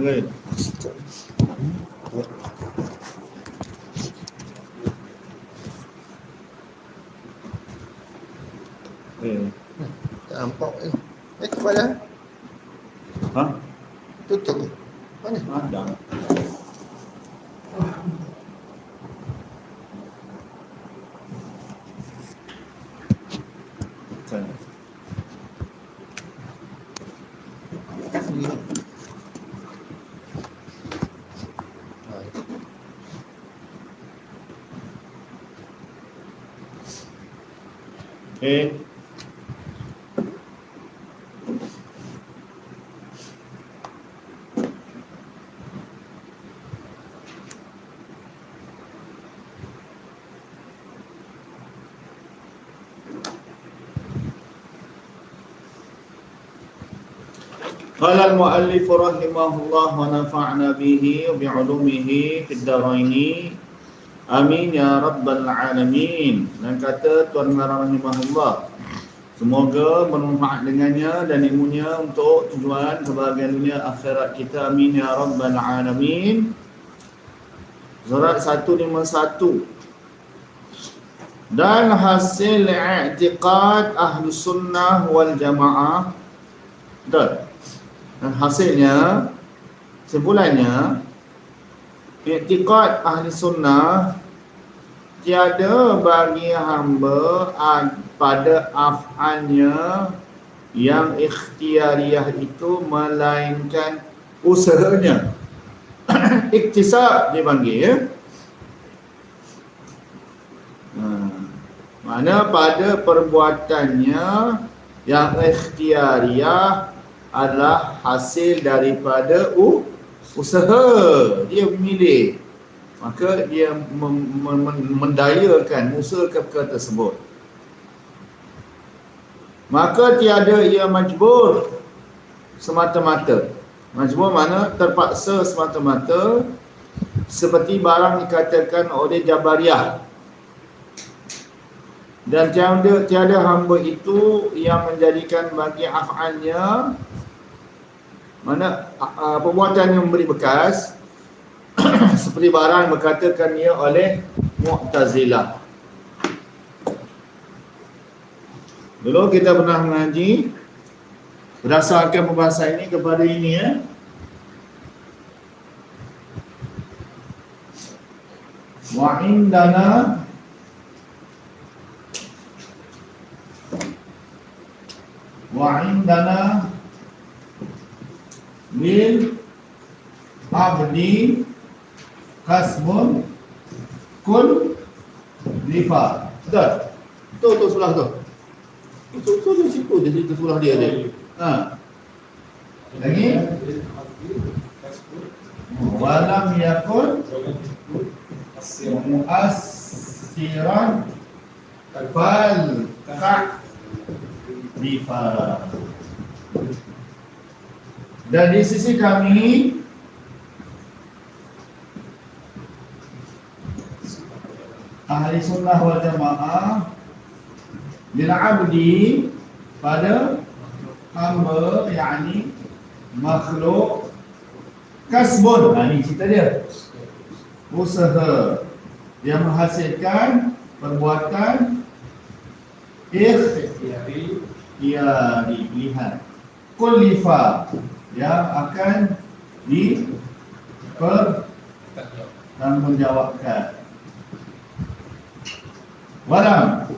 kena gaya. Eh, Tak nampak eh. Eh, kepala. Eh. قال المؤلف رحمه الله ونفعنا به وبعلومه في الدارين Amin ya rabbal alamin. Dan kata Tuan Garang rahimahullah. Semoga bermanfaat dengannya dan ilmunya untuk tujuan kebahagiaan dunia akhirat kita. Amin ya rabbal alamin. Surat 151. Dan hasil i'tiqad ahlu sunnah wal jamaah. Betul. Dan hasilnya, simpulannya, Iktiqad ahli sunnah tiada bagi hamba ad- pada af'alnya yang ikhtiariyah itu melainkan usahanya. Iktisab dipanggil ya. Ha. Mana pada perbuatannya yang ikhtiariyah adalah hasil daripada usaha dia memilih maka dia mendayakan ke perkara tersebut. Maka tiada ia majbur semata-mata. Majbur mana? Terpaksa semata-mata seperti barang dikatakan oleh Jabariyah dan tiada, tiada hamba itu yang menjadikan bagi af'alnya mana uh, perbuatan yang memberi bekas seperti barang berkatakan ia oleh Mu'tazilah. Dulu kita pernah mengaji berdasarkan pembahasan ini kepada ini ya. Wa indana wa indana lil abdi kasbun kul lifa betul? Tu tu surah tu. Itu tu tu situ di situ surah dia dia ha. Lagi? Walam yakun muassiran fal ka lifa dan di sisi kami ahli sunnah wal jamaah bila abdi pada hamba yakni makhluk kasbun. Ha, ni cerita dia. Usaha yang menghasilkan perbuatan ikhtiyari pilihan kullifa yang akan dipertanggungjawabkan walam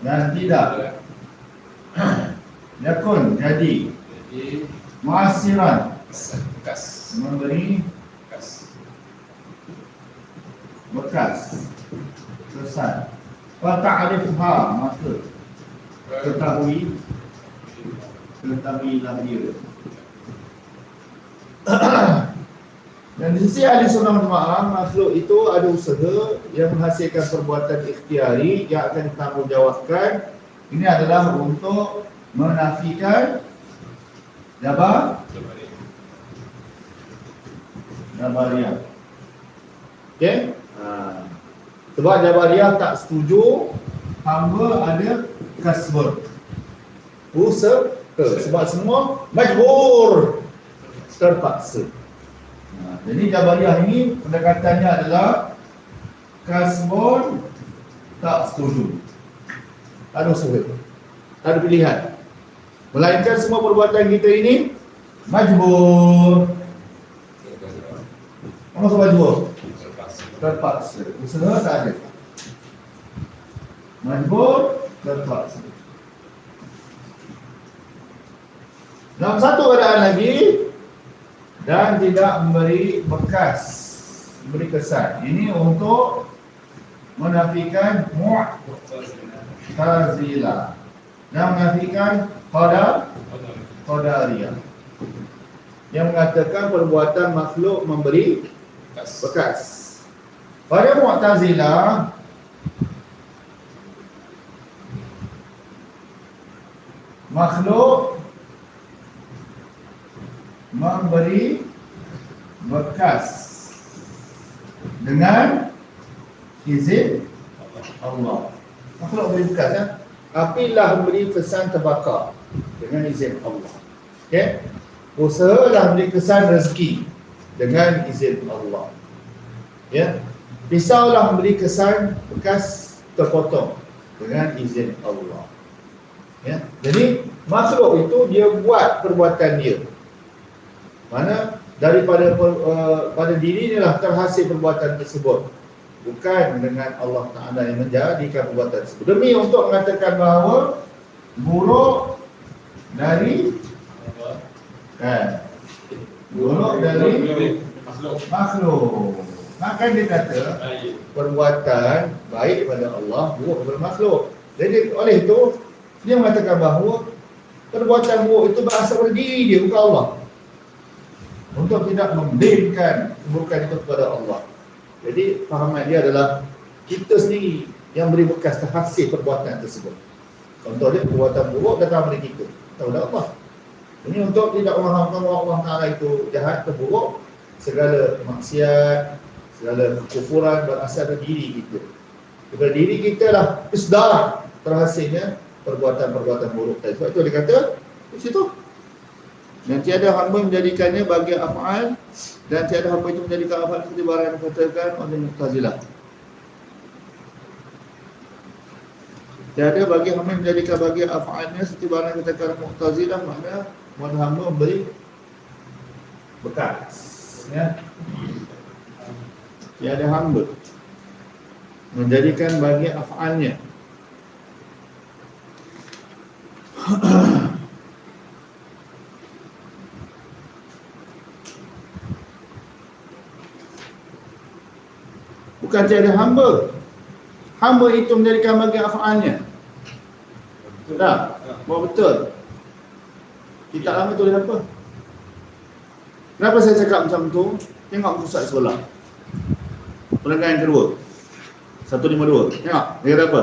dan tidak. Yakun jadi. Muasiran bekas. Memberi bekas. Bekas. Kesan wa ta'rifha maka. Ketahui. Ketahuilah dia dan di sisi ahli sunnah wal makhluk itu ada usaha yang menghasilkan perbuatan ikhtiari yang akan ditanggungjawabkan ini adalah untuk menafikan jabar Jabariyah. Okey? Ha. Sebab Jabariyah tak setuju hamba ada kasbun. Usaha sebab semua majbur terpaksa. Ha, jadi Jabariyah ini pendekatannya adalah kasbon tak setuju. Tak ada usul. Tak ada pilihan. Melainkan semua perbuatan kita ini majbur. Apa maksud majbur? Terpaksa. Usaha tak ada. Majbur terpaksa. Nombor satu keadaan lagi dan tidak memberi bekas, memberi kesan. Ini untuk menafikan mu'tazilah dan menafikan qadar qadariyah yang mengatakan perbuatan makhluk memberi Bekas. bekas. Pada Mu'tazilah makhluk memberi bekas dengan izin Allah. Makhluk memberi bekas ya. Apilah memberi kesan terbakar dengan izin Allah. Okey. Usahalah memberi kesan rezeki dengan izin Allah. Ya. Pisaulah memberi kesan bekas terpotong dengan izin Allah. Ya. Jadi makhluk itu dia buat perbuatan dia. Mana daripada uh, pada dirinya lah terhasil perbuatan tersebut. Bukan dengan Allah Taala yang menjadikan perbuatan tersebut. Demi untuk mengatakan bahawa buruk dari kan buruk dari Makhluk. Maka dia kata perbuatan baik daripada Allah, buruk daripada makhluk. Jadi oleh itu dia mengatakan bahawa perbuatan buruk itu berasal dari diri dia bukan Allah. Untuk tidak memberikan keburukan itu kepada Allah. Jadi fahaman dia adalah kita sendiri yang beri bekas terhasil perbuatan tersebut. Contoh dia perbuatan buruk datang dari kita. Tahu tak Allah. Ini untuk tidak memahamkan Allah Ta'ala itu jahat buruk segala maksiat, segala kekufuran berasal dari diri kita. Daripada diri kita lah isdah terhasilnya perbuatan-perbuatan buruk. Sebab itu dia kata di situ. Dan tiada hamba menjadikannya bagi af'al dan tiada hamba itu menjadikan af'al seperti barang yang dikatakan oleh Mu'tazilah. Tiada bagi hamba menjadikan bagi af'alnya seperti barang yang dikatakan Mu'tazilah makna Tuhan hamba memberi bekas ya. Tiada hamba menjadikan bagi af'alnya Bukan tiada hamba. Hamba itu menjadikan bagi af'alnya. Betul. Tak? Bahawa betul. Kitab lama tulis apa? Kenapa saya cakap macam tu? Tengok pusat sekolah. Perenggan yang kedua 152 Tengok, dia kata apa?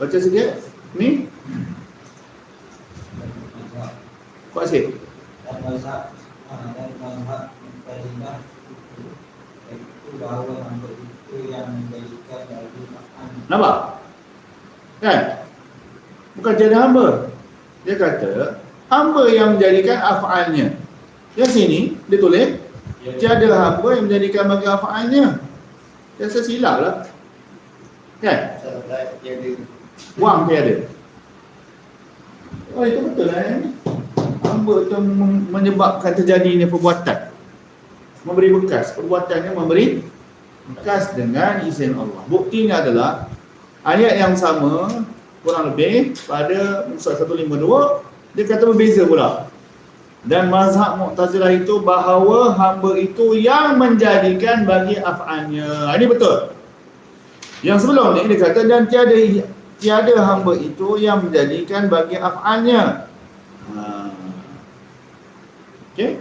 Baca sikit. Ni? Kuat sikit. dan mazhab dan mazhab itu bahawa hamba itu yang menjadikan bagi makan Nampak? Kan? Bukan tiada hamba. Dia kata, hamba yang menjadikan af'alnya. Yang sini, dia tulis, tiada hamba yang menjadikan bagi af'alnya. Dia rasa silap lah. Kan? Wang tiada. Oh, itu betul lah. Eh? Hamba itu menyebabkan terjadinya perbuatan. Memberi bekas. Perbuatannya memberi bekas dengan izin Allah. Buktinya adalah ayat yang sama kurang lebih pada Musa 152 dia kata berbeza pula. Dan mazhab Mu'tazilah itu bahawa hamba itu yang menjadikan bagi af'alnya. Ini betul. Yang sebelum ni dia kata dan tiada tiada hamba itu yang menjadikan bagi af'alnya. Ha. Okey?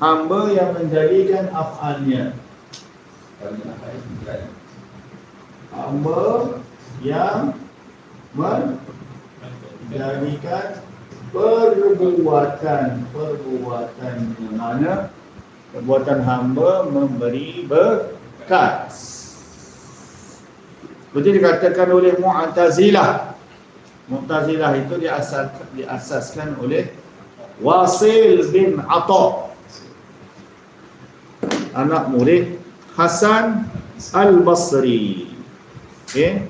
Hamba yang menjadikan af'alnya. Hamba yang menjadikan perbuatan perbuatan mana perbuatan hamba memberi bekas. Seperti dikatakan oleh Mu'tazilah. Mu'tazilah itu diasaskan oleh Wasil bin Atta anak murid Hasan Al-Basri. Okay.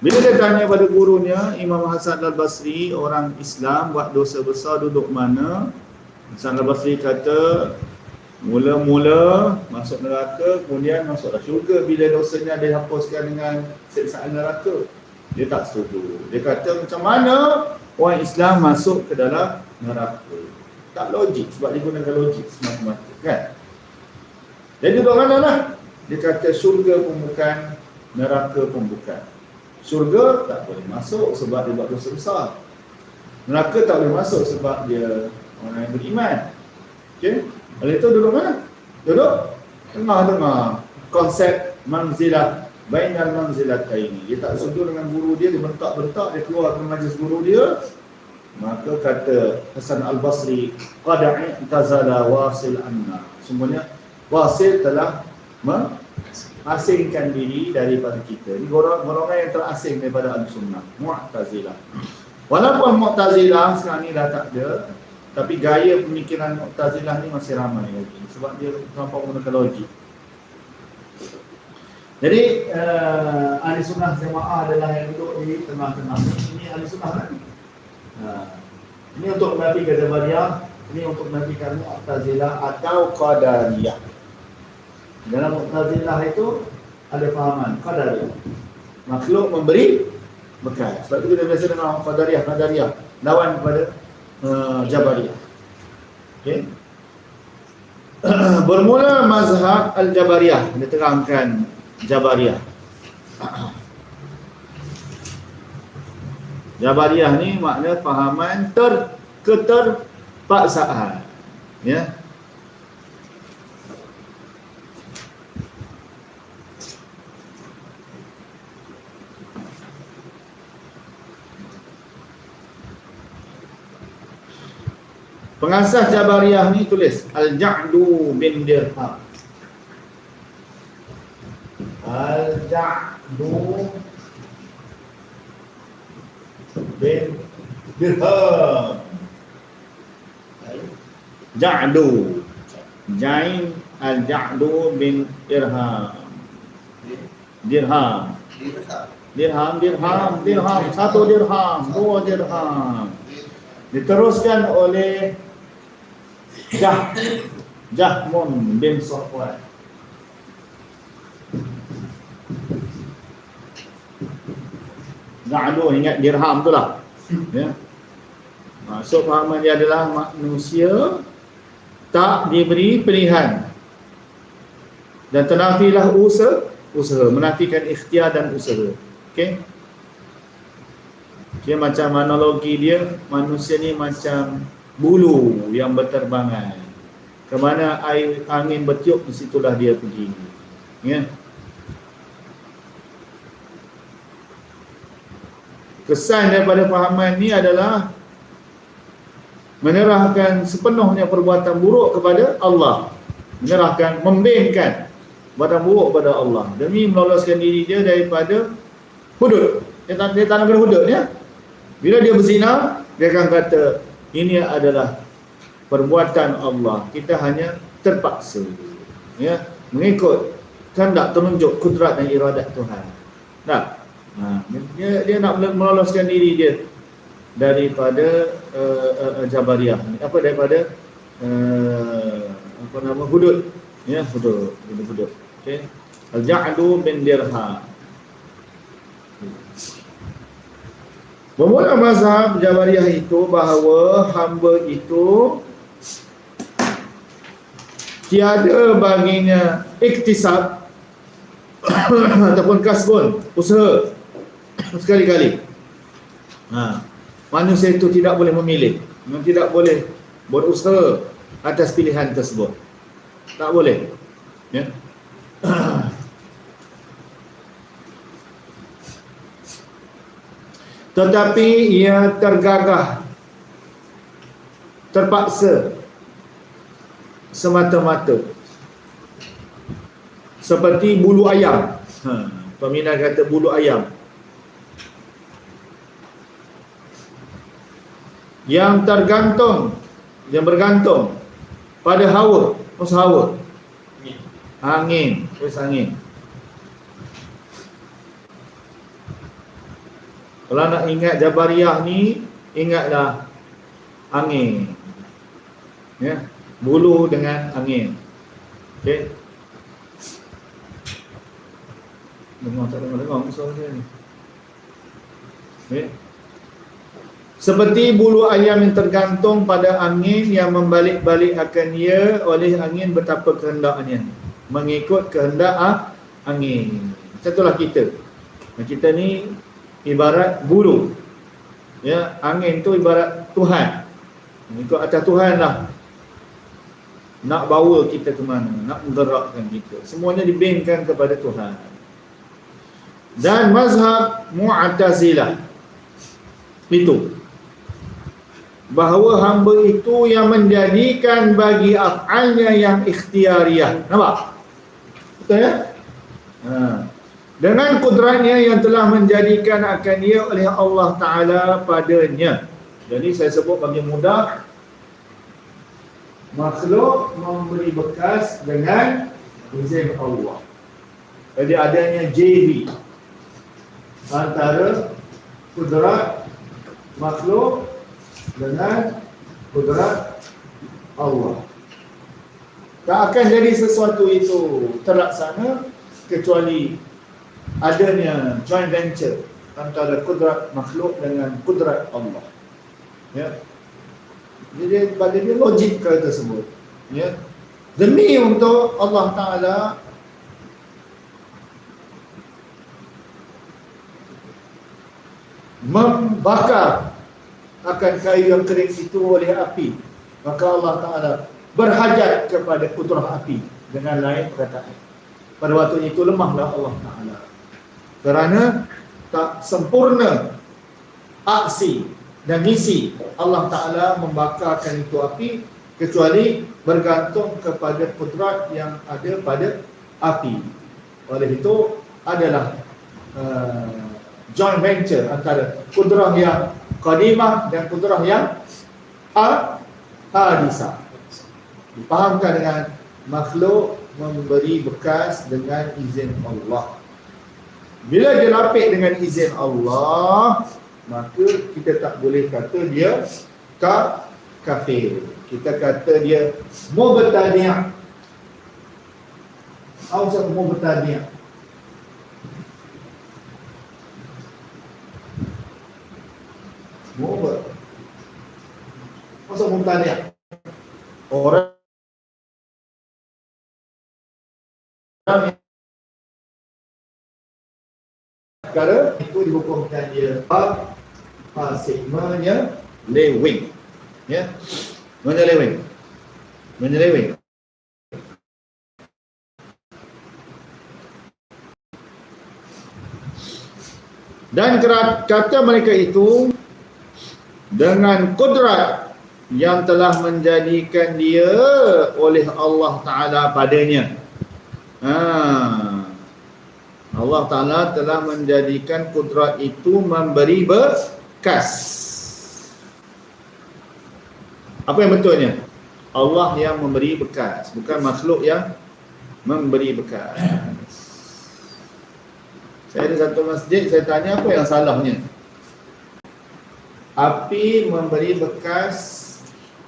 bila dia tanya pada gurunya Imam Hasan Al-Basri orang Islam buat dosa besar duduk mana? Hasan Al-Basri kata mula-mula masuk neraka kemudian masuklah syurga. Bila dosanya dihapuskan dengan siksaan neraka dia tak setuju. Dia kata macam mana orang Islam masuk ke dalam neraka? Tak logik sebab dia gunakan logik semata-mata kan? Jadi duduk mana lah? Dia kata syurga pun bukan neraka pun bukan. Syurga tak boleh masuk sebab dia buat dosa besar. Neraka tak boleh masuk sebab dia orang yang beriman. Okay? oleh itu duduk mana? duduk tengah-tengah. Konsep manzilah bainal manzilataini dia tak setuju dengan guru dia dia bentak-bentak dia keluar ke majlis guru dia maka kata Hasan Al-Basri qad i'tazala wasil anna. Semuanya wasil telah mengasingkan diri daripada kita. Ini golongan yang terasing daripada Al-Sunnah. Mu'tazilah walaupun Mu'tazilah sekarang ni dah tak ada tapi gaya pemikiran Mu'tazilah ni masih ramai lagi. Sebab dia terlampau menggunakan logik. Jadi uh, ahli sunnah jemaah adalah yang duduk di tengah-tengah. Ini ahli sunnah kan? Uh, ini untuk menafikan Jabariyah, ini untuk menafikan Mu'tazilah atau Qadariyah. Dalam Mu'tazilah itu ada fahaman Qadariyah. Makhluk memberi bekal. Sebab itu kita biasa dengar Qadariyah, Qadariyah. Lawan kepada uh, Jabariyah. Okay. Bermula mazhab Al-Jabariyah diterangkan Jabariyah. Jabariyah ni makna fahaman ter keterpaksaan. Ya. Pengasas Jabariyah ni tulis Al-Ja'du bin Dirham. Al-Ja'du bin Dirham Ja'du. Jain Al-Ja'du bin Dirham. Dirham. Dirham, dirham, dirham, satu dirham, dua dirham. Diteruskan oleh Jah Jahmun bin Sofwan Ga'du ingat dirham tu lah. Ya. Maksud fahaman dia adalah manusia Tak diberi pilihan. Dan ternafilah usaha Usaha, menafikan ikhtiar dan usaha. Okay Dia macam analogi dia Manusia ni macam bulu yang berterbangan. Kemana air angin bertiup, di situlah dia pergi. Ya kesan daripada fahaman ni adalah menyerahkan sepenuhnya perbuatan buruk kepada Allah. Menyerahkan, membengkan perbuatan buruk kepada Allah. Demi meloloskan diri dia daripada hudud. Dia, dia tak nak kena hudud ya? bila dia berzina dia akan kata ini adalah perbuatan Allah. Kita hanya terpaksa. Ya? Mengikut kehendak terunjuk kudrat dan iradat Tuhan. Tak Ha, dia, dia nak meloloskan diri dia daripada uh, uh, Jabariyah apa daripada? Uh, apa nama? Hudud. Ya hudud. Hudud, hudud. okey al-ja'du bin dirham. Bermula mazhab Jabariyah itu bahawa hamba itu tiada baginya iktisab ataupun kasbun usaha sekali-kali. Ha. Manusia itu tidak boleh memilih, tidak boleh berusaha atas pilihan tersebut. Tak boleh. Ya. Tetapi ia tergagah terpaksa semata-mata seperti bulu ayam. Ha, Peminat kata bulu ayam yang tergantung yang bergantung pada hawa apa hawa. Angin. Terus angin. Kalau nak ingat Jabariyah ni ingatlah angin. Ya bulu dengan angin. Okey. Dengar tak dengar dengar suara dia ni. Okey seperti bulu ayam yang tergantung pada angin yang membalik-balik akan ia oleh angin betapa kehendaknya. Mengikut kehendak ah, angin. Satulah kita. Kita ni ibarat bulu. Ya angin tu ibarat Tuhan. Ikut atas Tuhan lah. Nak bawa kita ke mana? Nak menggerakkan kita. Semuanya dibingkan kepada Tuhan. Dan mazhab Mu'tazilah. Itu bahawa hamba itu yang menjadikan bagi af'alnya yang ikhtiariyah nampak? Betul ya? Ha. dengan kudratnya yang telah menjadikan akan ia oleh Allah Ta'ala padanya. Jadi saya sebut bagi mudah makhluk memberi bekas dengan izin Allah. Jadi adanya JV antara kudrat makhluk dengan kudrat Allah. Tak akan jadi sesuatu itu terlaksana kecuali adanya joint venture antara kudrat makhluk dengan kudrat Allah. Ya. Jadi pada dia logik kata tersebut. Ya. Demi untuk Allah Taala membakar akan kayu yang kering itu oleh api. Maka Allah Ta'ala berhajat kepada kudrah api dengan lain perkataan. Pada waktu itu lemahlah Allah Ta'ala. Kerana tak sempurna aksi dan misi Allah Ta'ala membakarkan itu api kecuali bergantung kepada kudrat yang ada pada api. Oleh itu adalah uh, joint venture antara kudrah yang qadimah dan kudrah yang ha, hadisah. Dipahamkan dengan makhluk memberi bekas dengan izin Allah. Bila dia lapik dengan izin Allah, maka kita tak boleh kata dia ka kafir. Kita kata dia mubtadi'. Apa mubtadi'? Mu'bar Masa mutanya Orang Perkara itu dihukumkan dia Fasik menyeleweng Ya. Menyeleweng Menyeleweng Dan kata mereka itu dengan kudrat yang telah menjadikan dia oleh Allah Ta'ala padanya ha. Allah Ta'ala telah menjadikan kudrat itu memberi bekas apa yang betulnya? Allah yang memberi bekas bukan makhluk yang memberi bekas saya ada satu masjid saya tanya apa yang salahnya api memberi bekas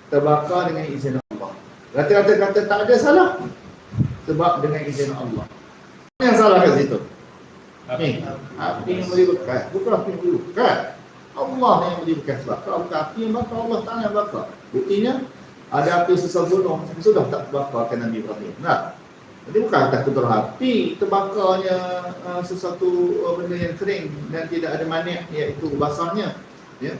terbakar dengan izin Allah. Kata-kata kata tak ada salah. Sebab dengan izin Allah. Apa yang salah kat situ? Ni, api yang beri bekas. Bukan api yang beri bekas. Allah yang beri bekas bakar. Bukan api yang bakar. Allah tak yang bakar. Buktinya, ada api sesal gunung. Sudah tak terbakarkan Nabi Ibrahim. Nah, jadi bukan atas kudrah api terbakarnya uh, sesuatu uh, benda yang kering dan tidak ada manik iaitu basahnya. Ya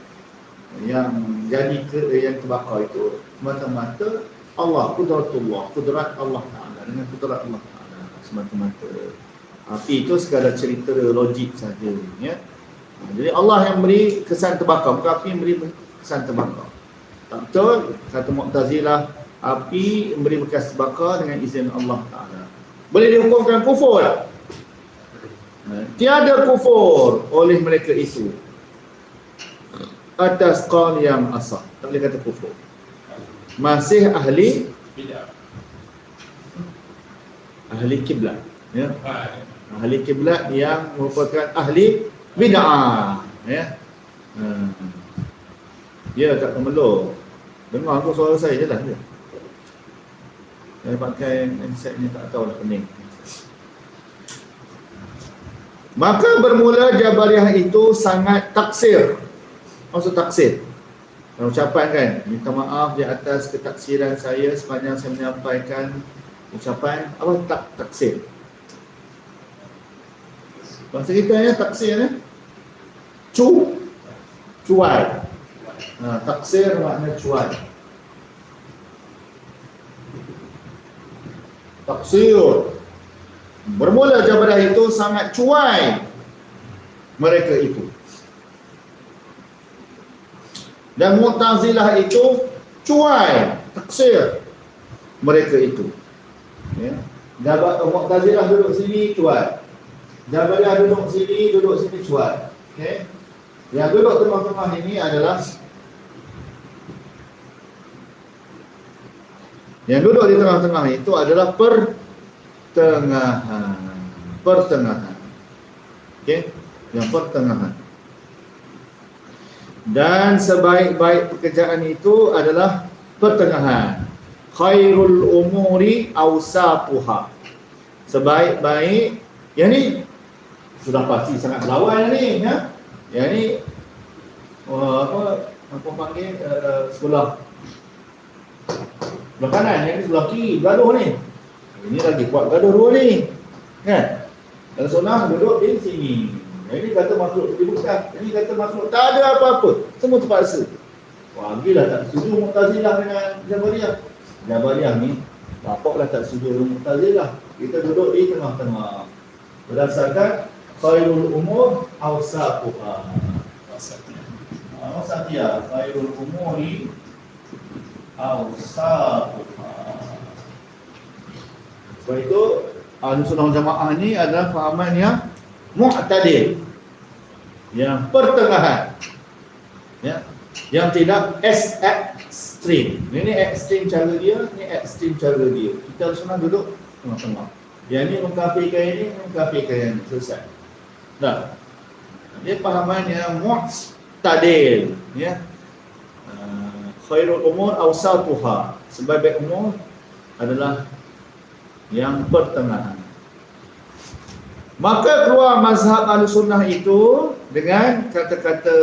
yang jadi ke, yang terbakar itu semata-mata Allah kudratullah kudrat Allah Taala. Dengan kudrat Allah Taala semata-mata. Api itu sekadar cerita logik saja ya. Jadi Allah yang beri kesan terbakar bukan api yang beri kesan terbakar. Tak betul kata Mu'tazilah api memberi bekas terbakar dengan izin Allah Taala. Boleh dihukumkan kufur tak? Tiada kufur oleh mereka itu atas qaul yang asah. Tak boleh kata kufur. Masih ahli Bidah. ahli kiblat. Ya. Ah, Ahli kiblat yang merupakan ahli bid'ah. Ya. Hmm. Dia tak kemelur. Dengar aku suara saya je lah dia. Saya pakai handset ni tak tahu lah pening. Maka bermula Jabariyah itu sangat taksir. Maksud taksir. Dan ucapan kan, minta maaf di atas ketaksiran saya sepanjang saya menyampaikan ucapan apa tak taksir. Bahasa kita ya taksir ya. Cu cuai. Ha, taksir makna cuai. Taksir. Bermula Jabariyah itu sangat cuai mereka itu. Dan Mu'tazilah itu cuai, taksir mereka itu. Ya. Jabat Mu'tazilah duduk sini cuai. Jabariyah duduk sini, duduk sini cuai. Okey. Yang duduk tengah-tengah ini adalah Yang duduk di tengah-tengah itu adalah pertengahan. Pertengahan. Okey? Yang pertengahan. Dan sebaik-baik pekerjaan itu adalah pertengahan. Khairul umuri awsatuha. Sebaik-baik yang ni sudah pasti sangat lawan ni ya. Yang ni uh, apa apa panggil uh, sebelah Sebelah kanan, yang ni sebelah kiri, gaduh ni. Ini lagi kuat gaduh dua ni. Kan? Kalau sunnah duduk di sini. Yang ini kata makhluk dibuka. Ini kata makhluk tak ada apa-apa. Semua terpaksa. Wah, gila tak setuju Mu'tazilah dengan Jabariyah. Jabariyah ni, bapaklah tak setuju dengan Mu'tazilah. Kita duduk di tengah-tengah. Berdasarkan Khairul umur awsaquha. wasatiyah. Awsatiyah. Khairul umuri awsaquha. Sebab itu Ahli Sunnah Jamaah ni adalah fahaman yang mu'tadil. Yang pertengahan. Ya. Yang tidak S ekstrim. Ini ekstrim cara dia, ini ekstrim cara dia. Kita Sunnah duduk tengah-tengah. Yang ni mengkafirkan ini, mengkafirkan yang ini. Selesai. Dah. Dia fahaman yang mu'tadil. Ya. Uh, khairul umur awsatuha. Sebaik umur adalah yang pertengahan. Maka keluar mazhab al-sunnah itu dengan kata-kata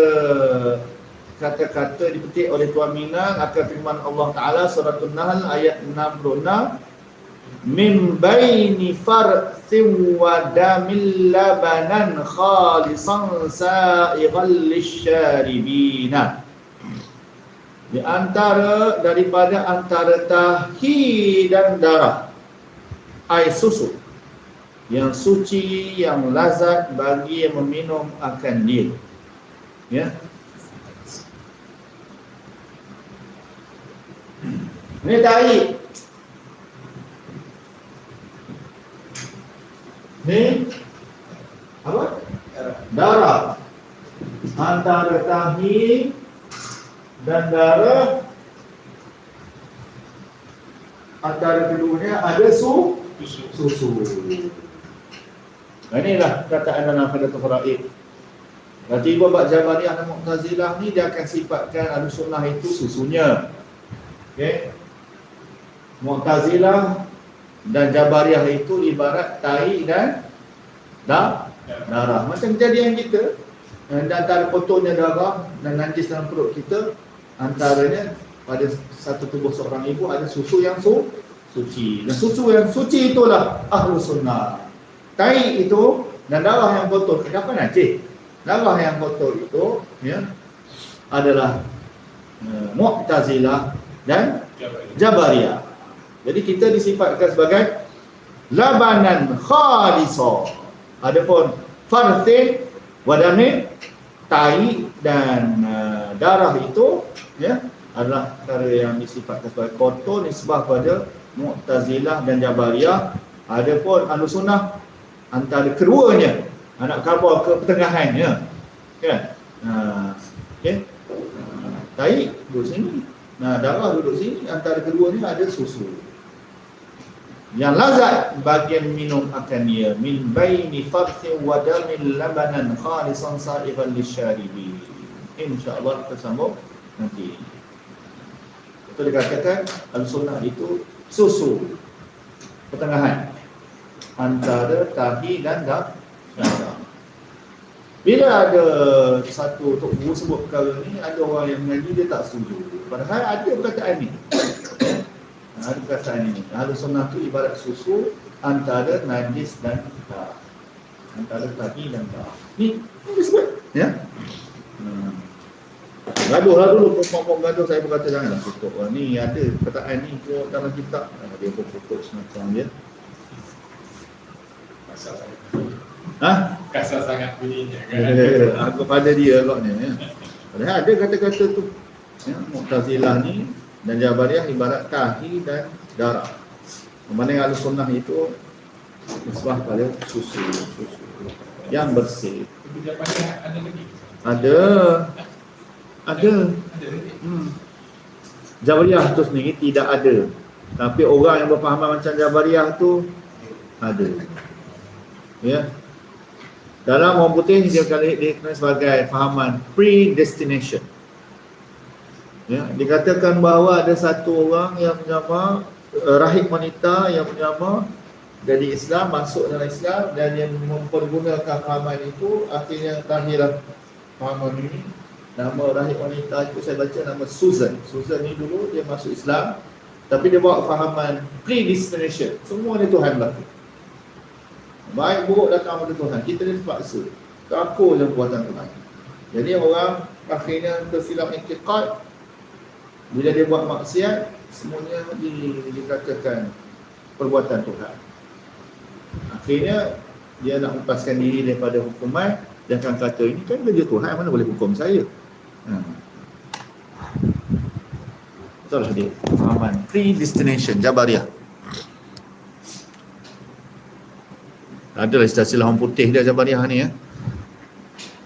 kata-kata dipetik oleh Tuan Minang akan firman Allah Ta'ala surah An-Nahl ayat 66 min baini farthin wa damil labanan khalisan sa'ighal lisyaribina di antara daripada antara tahi dan darah. Air susu yang suci yang lazat bagi yang meminum akan dia ya. Ini tahi ni apa? Darah. Antara tahi dan darah. Antara keduanya ada su Susu. susu. Nah, inilah kataan dalam Fadatul Faraid. Dan tiba bab Jabariyah dan Mu'tazilah ni dia akan sifatkan Ahlus Sunnah itu susunya. Okey. Mu'tazilah dan Jabariyah itu ibarat tai dan da, darah. Macam kejadian kita eh, dan antara kotornya darah dan najis dalam perut kita antaranya pada satu tubuh seorang ibu ada susu yang su, suci. Dan susu yang suci itulah ahlu sunnah. Tai itu dan darah yang kotor. Kenapa najis? Darah yang kotor itu ya adalah uh, Mu'tazilah dan Jabariyah. Jadi kita disifatkan sebagai labanan khalisa. Adapun farthin wadamin tai dan uh, darah itu ya adalah perkara yang disifatkan sebagai kotor nisbah pada Mu'tazilah dan Jabariyah adapun Ahlus Sunnah antara keduanya anak khabar ke pertengahannya kan ha okey tahi duduk sini. Nah, darah duduk sini, antara kedua ni ada susu. Yang lazat bagian minum akan dia min baini farthin wa damin labanan khalisan sa'iban lisyaribi. Insya-Allah kita sambung nanti. Itu dikatakan al-sunnah itu susu pertengahan antara tahi dan dah. Bila ada satu Tok Guru sebut perkara ni, ada orang yang mengaji dia tak setuju. Padahal ada perkataan ni. Ada perkataan ini. Ahlu sunnah tu ibarat susu antara najis dan darah. Antara tahi dan darah. Ni, ni sebut. Ya? Hmm. Gaduh lah dulu, perempuan gaduh saya berkata janganlah. Oh, ni ada perkataan ni ke dalam kitab. Dia pun pokok semacam dia. Sangat. Ha? Kasar sangat bunyinya kan. Eh, Aku pada dia agaknya ya. Padahal ada kata-kata tu. Ya, Mu'tazilah ni dan Jabariyah ibarat tahi dan darah. Membanding ahli sunnah itu nisbah pada susu, susu yang bersih. Ada lagi. Ada. Ada. Hmm. Jabariyah tu sendiri tidak ada. Tapi orang yang berfahaman macam Jabariyah tu ada. Ya. Dalam orang putih dia kali dikenal sebagai fahaman predestination. Ya, dikatakan bahawa ada satu orang yang menyamar uh, rahib wanita yang menyamar dari Islam masuk dalam Islam dan yang mempergunakan fahaman itu akhirnya lahirlah fahaman ini nama rahib wanita itu saya baca nama Susan Susan ni dulu dia masuk Islam tapi dia bawa fahaman predestination semua ni Tuhan berlaku baik buruk datang pada Tuhan kita ni terpaksa. Apa je buatan Tuhan. Jadi orang akhirnya tersilap intiqad bila dia buat maksiat semuanya di, dikatakan perbuatan Tuhan. Akhirnya dia nak lepaskan diri daripada hukuman. Dia akan kata ini kan kerja Tuhan mana boleh hukum saya? Ha. itulah dia fahaman predestination Jabariyah Adalah istilah orang putih dia Jabariah ni ya.